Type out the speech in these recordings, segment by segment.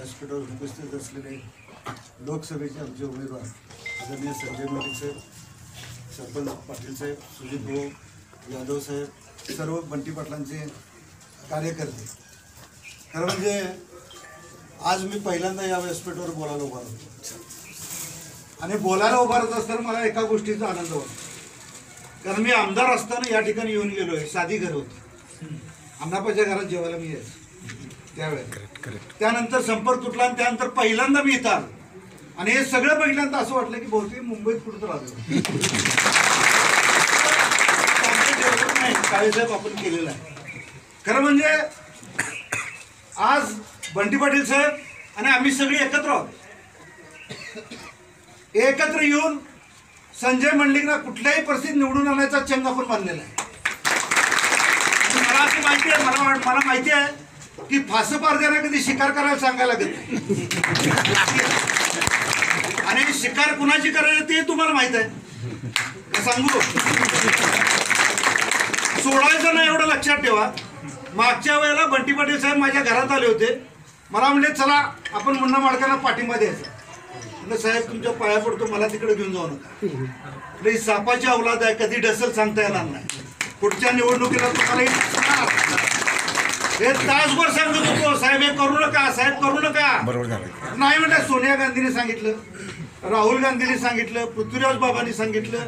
व्यासपीठावर उपस्थित असलेले लोकसभेचे आमचे उमेदवार आदरणीय संजय मंडिक साहेब सरपंच पाटील साहेब सुजित भाऊ यादव साहेब सर्व बंटी पाटलांचे कार्यकर्ते. खरं म्हणजे आज मी पहिल्यांदा या व्यासपीठावर बोलायला उभारलो आणि बोलायला उभारत असताना मला एका गोष्टीचा आनंद होतो. कारण मी आमदार असताना या ठिकाणी येऊन गेलो आहे साधी घर होती. अण्णापाच्या घरात जेवायला मी यायचं. त्यावेळेस त्यानंतर संपर्क तुटला आणि त्यानंतर पहिल्यांदा मी इथं आलो. आणि हे सगळं बघितल्यानंतर असं वाटलं की बहुतेक मुंबईत कुठं तर आलो नाही काळेसाहेब आपण केलेलं आहे. खरं म्हणजे आज बंटी पाटील साहेब आणि आम्ही सगळे एकत्र आहोत. एकत्र येऊन संजय मंडलिकला कुठल्याही परिस्थितीत निवडून आणायचा चंग आपण बांधलेला आहे. मला असं माहिती आहे मला मला माहिती आहे की फास पारद्याला कधी शिकार करायला सांगायला लागत आणि शिकार कुणाची करायची ते तुम्हाला माहीत आहे. सांगू सोडायचं नाही एवढं लक्षात ठेवा. मागच्या वेळेला बंटी पाटील साहेब माझ्या घरात आले होते. मला म्हणले चला आपण मुन्ना माडकांना पाठिंबा द्यायचा. म्हणलं साहेब तुमच्या पाया पडतो मला तिकडे घेऊन जाऊ नका. म्हणलं, सापाची अवलाद आहे कधी डसल सांगता येणार नाही. पुढच्या निवडणुकीला तुम्हाला ही- तासभर सांगत होतो साहेब हे करू नका साहेब करू नका. बरोबर झालं. नाही म्हटलं सोनिया गांधीने सांगितलं राहुल गांधीने सांगितलं पृथ्वीराज बाबांनी सांगितलं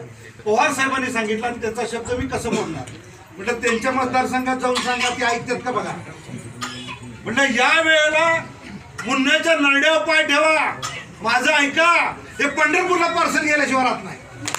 पवार साहेबांनी सांगितलं आणि त्याचा शब्द मी कसं बोलणार? म्हटलं त्यांच्या मतदारसंघात जाऊन सांगा ते ऐकतात का बघा? म्हटलं या वेळेला मुन्न्याच्या नरड्यावर पाय ठेवा. माझं ऐका हे पंढरपूरला पार्सल गेल्याशिवाय राहत नाही.